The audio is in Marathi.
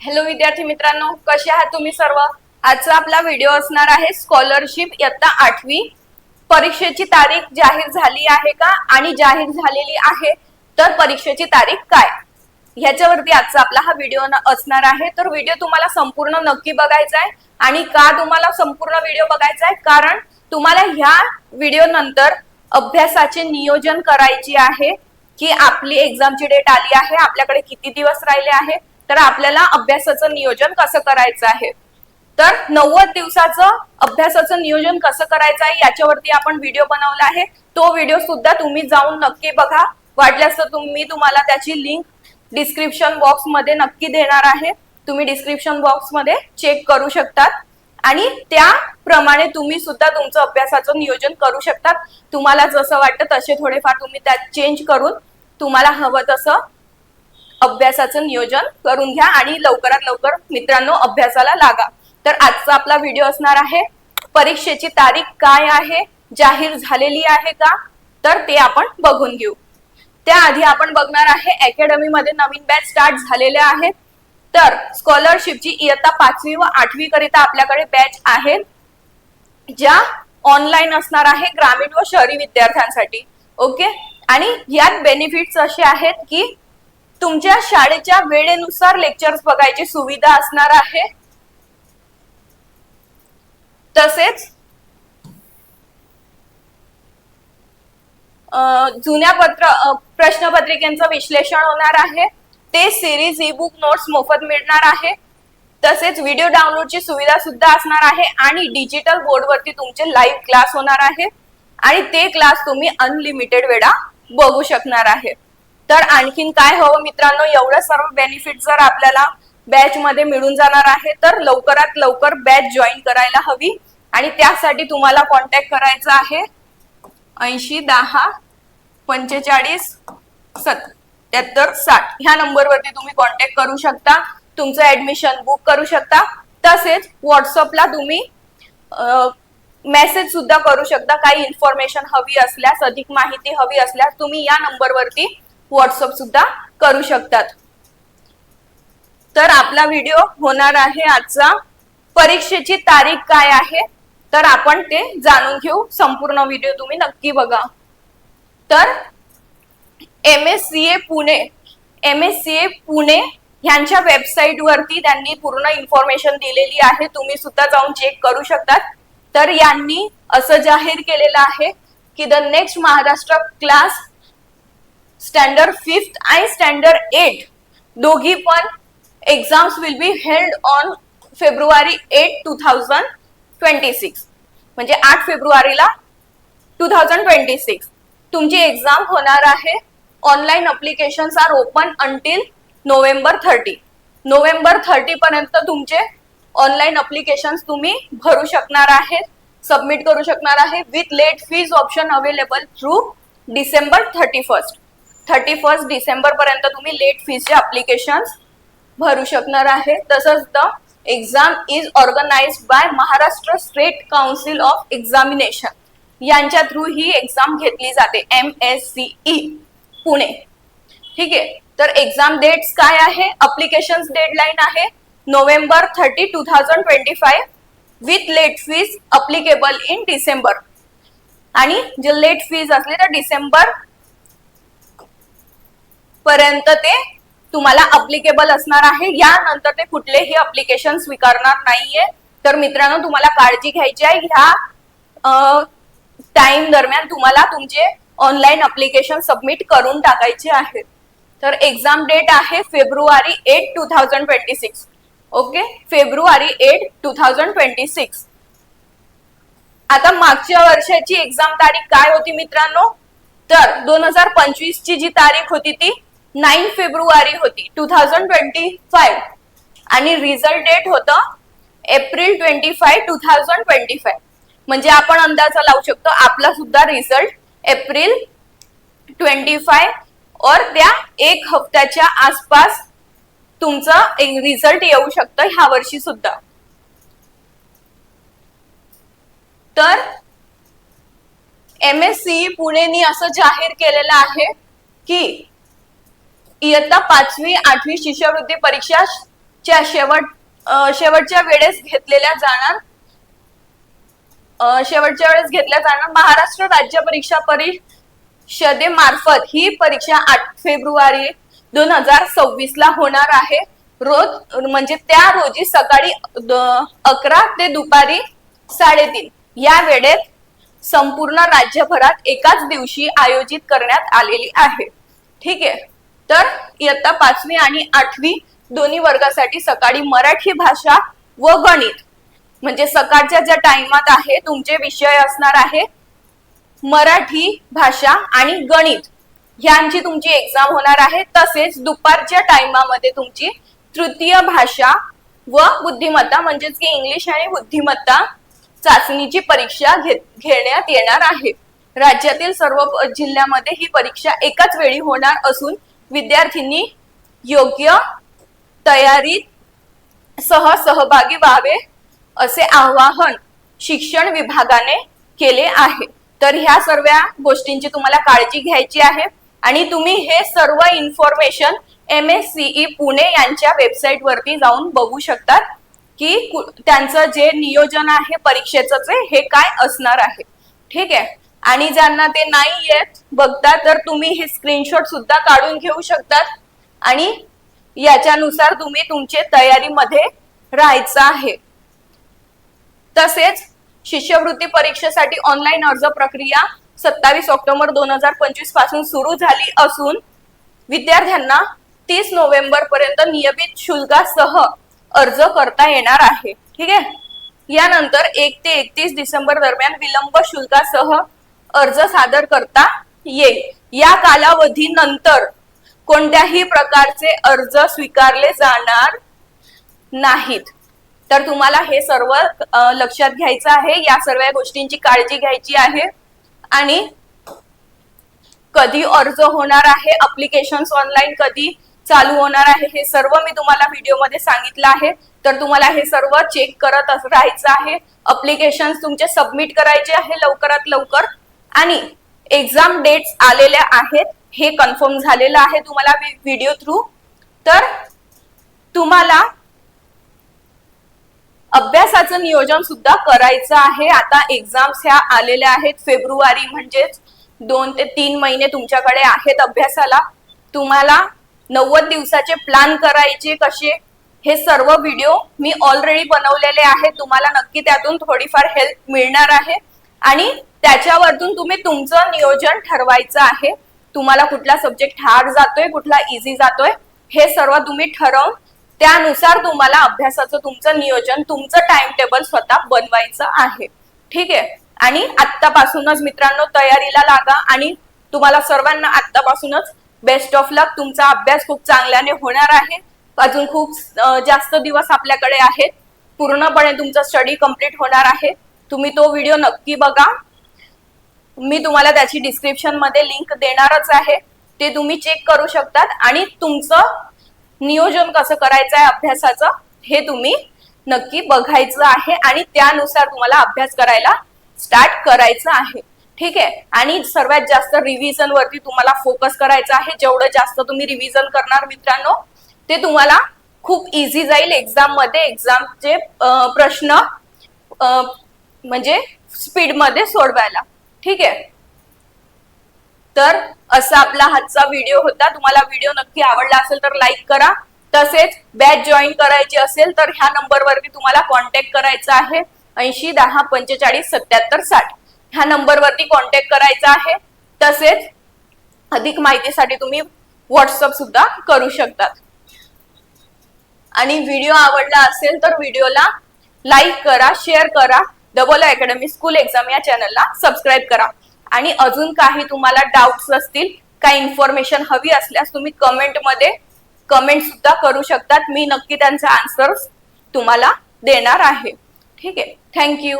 हॅलो विद्यार्थी मित्रांनो कसे आहात तुम्ही सर्व? आजचा आपला व्हिडिओ असणार आहे स्कॉलरशिप इयत्ता आठवी. परीक्षेची तारीख जाहीर झाली आहे का? आणि जाहीर झालेली आहे तर परीक्षेची तारीख काय? ह्याच्यावरती आजचा आपला हा व्हिडिओ असणार आहे. तर व्हिडिओ तुम्हाला संपूर्ण नक्की बघायचा आहे. आणि का तुम्हाला संपूर्ण व्हिडिओ बघायचा आहे? कारण तुम्हाला ह्या व्हिडिओ नंतर अभ्यासाचे नियोजन करायचे आहे की आपली एक्झामची डेट आली आहे आपल्याकडे किती दिवस राहिले आहे तर आपल्याला अभ्यासाचं नियोजन कसं करायचं आहे? तर नव्वद दिवसाचं अभ्यासाचं नियोजन कसं करायचं आहे याच्यावरती आपण व्हिडिओ बनवला आहे. तो व्हिडिओ सुद्धा तुम्ही जाऊन नक्की बघा. वाटल्यास तर तुम्ही तुम्हाला त्याची लिंक डिस्क्रिप्शन बॉक्समध्ये नक्की देणार आहे. तुम्ही डिस्क्रिप्शन बॉक्समध्ये चेक करू शकतात. आणि त्याप्रमाणे तुम्ही सुद्धा तुमचं अभ्यासाचं नियोजन करू शकतात. तुम्हाला जसं वाटतं तसे थोडेफार तुम्ही त्यात चेंज करून तुम्हाला हवं तसं अभ्यासाचं नियोजन करून घ्या आणि लवकरात लवकर मित्रांनो अभ्यासाला लागा. तर आजचा आपला व्हिडिओ असणार आहे परीक्षेची तारीख काय आहे जाहीर झालेली आहे का? तर ते आपण बघून घेऊ. त्याआधी आपण बघणार आहे अकॅडमी मध्ये नवीन बॅच स्टार्ट झालेल्या आहेत. तर स्कॉलरशिपची इयत्ता पाचवी व आठवी करिता आपल्याकडे बॅच आहे ज्या ऑनलाईन असणार आहे ग्रामीण व शहरी विद्यार्थ्यांसाठी. ओके? आणि यात बेनिफिट्स असे आहेत की तुमच्या शाळेच्या वेळेनुसार लेक्चर्स बघायची सुविधा असणार आहे? तसेच जुन्या पत्र प्रश्नपत्रिकेचं विश्लेषण होणार आहे. ते सिरीज ई बुक नोट्स मोफत मिळणार आहे. तसेच व्हिडिओ डाउनलोडची सुविधा सुद्धा असणार आहे आणि डिजिटल बोर्डवरती तुमचे लाईव्ह क्लास होणार आहे. आणि ते क्लास तुम्ही अनलिमिटेड वेळा बघू शकणार आहे. तर आणखीन काय हवं मित्रांनो? एवढं सर्व बेनिफिट जर आपल्याला बॅच मध्ये मिळून जाणार आहे तर लवकरात लवकर बॅच जॉईन करायला हवी. आणि त्यासाठी तुम्हाला कॉन्टॅक्ट करायचा आहे ऐंशी दहा पंचेचाळीस सत्याहत्तर साठ. ह्या नंबरवरती तुम्ही कॉन्टॅक्ट करू शकता. तुमचं ऍडमिशन बुक करू शकता. तसेच व्हॉट्सअपला तुम्ही मेसेज सुद्धा करू शकता. काही इन्फॉर्मेशन हवी असल्यास अधिक माहिती हवी असल्यास तुम्ही या नंबरवरती व्हॉट्सअप सुद्धा करू शकतात. तर आपला व्हिडिओ होणार आहे आजचा. परीक्षेची तारीख काय आहे? तर आपण ते जाणून घेऊ. संपूर्ण व्हिडिओ तुम्ही नक्की बघा. तर M S C A Pune M S C A Pune ह्यांच्या वेबसाईट वरती त्यांनी पूर्ण इन्फॉर्मेशन दिलेली आहे. तुम्ही सुद्धा जाऊन चेक करू शकतात. तर यांनी असं जाहीर केलेलं आहे की the next Maharashtra class standard fifth आणि स्टँडर्ड एट दोघी पण exams will be held on February eight two thousand twenty six म्हणजे आठ फेब्रुवारीला टू थाउजंड ट्वेंटी सिक्स तुमची एक्झाम होणार आहे. Online applications are open until November thirty November thirty पर्यंत तुमचे ऑनलाईन अप्लिकेशन्स तुम्ही भरू शकणार आहेत सबमिट करू शकणार आहे with late fees option available through December thirty first thirty first December पर्यंत तुम्ही लेट फीचे अप्लिकेशन्स भरू शकणार आहे. तसंच the exam is organise by Maharashtra state council of examination यांच्या थ्रू ही एक्झाम घेतली जाते M S C E Pune. ठीक आहे? तर एक्झाम डेट्स काय आहे? अप्लिकेशन डेडलाईन आहे November thirty two thousand twenty five with late fees applicable in December आणि जे लेट फीज असले तर डिसेंबर पर्यंत ते तुम्हाला अप्लिकेबल असणार आहे यानंतर ते कुठलेही अप्लिकेशन स्वीकारणार नाहीये. तर मित्रांनो तुम्हाला काळजी घ्यायची आहे. ह्या टाइम दरम्यान तुम्हाला तुमचे ऑनलाईन अप्लिकेशन सबमिट करून टाकायचे आहे तर एक्झाम डेट आहे February eight two thousand twenty six okay February eight two thousand twenty six आता मागच्या वर्षाची एक्झाम तारीख काय होती मित्रांनो? तर दोन हजार पंचवीस ची जी तारीख होती ती नाईन फेब्रुवारी होती टू थाउजंड ट्वेंटी फाईव्ह आणि रिझल्ट डेट होतं April twenty five two thousand twenty five म्हणजे आपण अंदाजा लावू शकतो आपला सुद्धा रिझल्ट एप्रिल ट्वेंटी फाय और त्या एक हप्त्याच्या आसपास तुमचं रिझल्ट येऊ शकतं ह्या वर्षी सुद्धा. तर एम एस सी पुणेनी असं जाहीर केलेलं आहे की इयत्ता पाचवी आठवी शिष्यवृत्ती परीक्षा च्या शेवट शेवटच्या वेळेस घेतलेल्या जाणार. शेवटच्या वेळेस घेतल्या जाणार. महाराष्ट्र राज्य परीक्षा परिषदेमार्फत ही परीक्षा आठ फेब्रुवारी दोन हजार सव्वीस ला होणार आहे. रोज म्हणजे त्या रोजी सकाळी अकरा ते दुपारी साडेतीन या वेळेत संपूर्ण राज्यभरात एकाच दिवशी आयोजित करण्यात आलेली आहे. ठीक आहे. तर इयत्ता पाचवी आणि आठवी दोन्ही वर्गासाठी सकाळी मराठी भाषा व गणित. म्हणजे सकाळच्या ज्या टाइमात आहे तुमचे विषय असणार आहे मराठी भाषा आणि गणित. यांची तुमची एक्झाम होणार आहे तसेच दुपारच्या टाइमामध्ये तुमची तृतीय भाषा व बुद्धिमत्ता म्हणजेच की इंग्लिश आणि बुद्धिमत्ता चाचणीची परीक्षा घेण्यात येणार आहे. राज्यातील सर्व जिल्ह्यामध्ये ही परीक्षा एकाच वेळी होणार असून विद्यार्थ्यांनी योग्य तयारीत सह सहभागी व्हावे असे आवाहन शिक्षण विभागाने केले आहे. तर ह्या सर्व गोष्टींची तुम्हाला काळजी घ्यायची आहे आणि तुम्ही हे सर्व information M S CE Pune यांच्या वेबसाईट वरती जाऊन बघू शकतात की त्यांचं जे नियोजन आहे परीक्षेचं हे काय असणार आहे. ठीक आहे? आणि ज्यांना ते नाही येत बघता तर तुम्ही हे स्क्रीनशॉट सुद्धा काढून घेऊ शकतात. आणि याच्यानुसार तुम्ही तुमचे तयारीमध्ये राहायचं आहे. तसेच शिष्यवृत्ती परीक्षेसाठी ऑनलाईन अर्ज प्रक्रिया सत्तावीस ऑक्टोबर दोन हजार पंचवीसपासून सुरू झाली असून विद्यार्थ्यांना तीस नोव्हेंबर पर्यंत नियमित शुल्कासह अर्ज करता येणार आहे. ठीक आहे? यानंतर एक ते एकतीस डिसेंबर दरम्यान विलंब शुल्कासह अर्ज सादर करता येईल. या कालावधीनंतर कोणत्याही प्रकारचे अर्ज स्वीकारले जाणार नाहीत. तर तुम्हाला हे सर्व लक्षात घ्यायचं आहे. या सर्व गोष्टींची काळजी घ्यायची आहे. आणि कधी अर्ज होणार आहे अप्लिकेशन ऑनलाईन कधी चालू होणार आहे हे सर्व मी तुम्हाला व्हिडिओमध्ये सांगितलं आहे. तर तुम्हाला हे सर्व चेक करत राहायचं आहे. अप्लिकेशन तुमचे सबमिट करायचे आहे लवकरात लवकर. आणि एक्झाम डेट्स आलेल्या आहेत हे कन्फर्म झालेलं आहे तुम्हाला व्हिडिओ थ्रू तर तुम्हाला अभ्यासाचं नियोजन सुद्धा करायचं आहे. आता एक्झाम्स ह्या आलेल्या आहेत फेब्रुवारी म्हणजेच दोन ते तीन महिने तुमच्याकडे आहेत अभ्यासाला. तुम्हाला नव्वद दिवसाचे प्लॅन करायचे कसे हे सर्व व्हिडिओ मी ऑलरेडी बनवलेले आहेत. तुम्हाला नक्की त्यातून थोडीफार हेल्प मिळणार आहे. आणि त्याच्यावरतून तुम्ही तुमचं नियोजन ठरवायचं आहे. तुम्हाला कुठला सब्जेक्ट हार्ड जातोय कुठला इझी जातोय हे सर्व तुम्ही ठरवून त्यानुसार तुम्हाला अभ्यासाचं तुमचं नियोजन तुमचं टाइम टेबल स्वतः बनवायचं आहे. ठीक आहे? आणि आत्तापासूनच मित्रांनो तयारीला लागा आणि तुम्हाला सर्वांना आत्तापासूनच बेस्ट ऑफ लक तुमचा अभ्यास खूप चांगल्याने होणार आहे. अजून खूप जास्त दिवस आपल्याकडे आहेत. पूर्णपणे तुमचा स्टडी कंप्लीट होणार आहे. तुम्ही तो व्हिडिओ नक्की बघा. मी तुम्हाला त्याची डिस्क्रिप्शनमध्ये लिंक देणारच आहे. ते तुम्ही चेक करू शकतात. आणि तुमचं नियोजन कसं करायचं आहे अभ्यासाचं हे तुम्ही नक्की बघायचं आहे. आणि त्यानुसार तुम्हाला अभ्यास करायला स्टार्ट करायचं आहे. ठीक आहे? आणि सर्वात जास्त रिव्हिजन वरती तुम्हाला फोकस करायचं आहे. जेवढं जास्त तुम्ही रिव्हिजन करणार मित्रांनो ते तुम्हाला खूप इझी जाईल. एक्झाममध्ये एक्झामचे प्रश्न म्हणजे स्पीडमध्ये सोडवायला. ठीक आहे? तर असा आपला हातचा व्हिडिओ होता. तुम्हाला व्हिडिओ नक्की आवडला असेल तर लाईक करा. तसेच बॅच जॉईन करायची असेल तर ह्या नंबरवरती तुम्हाला कॉन्टॅक्ट करायचा आहे. ऐंशी दहा पंचेचाळीस सत्याहत्तर साठ. ह्या नंबरवरती कॉन्टॅक्ट करायचा आहे. तसेच अधिक माहितीसाठी तुम्ही व्हॉट्सअप सुद्धा करू शकतात. आणि व्हिडिओ आवडला असेल तर व्हिडिओला लाईक करा शेअर करा. डबल अकॅडमी स्कूल एक्झाम या चॅनलला सबस्क्राईब करा. आणि अजून काही तुम्हाला डाऊट्स असतील काही इन्फॉर्मेशन हवी असल्यास तुम्ही कमेंटमध्ये कमेंट सुद्धा करू शकतात. मी नक्की त्यांचा आन्सर्स तुम्हाला देणार आहे. ठीक आहे. थँक्यू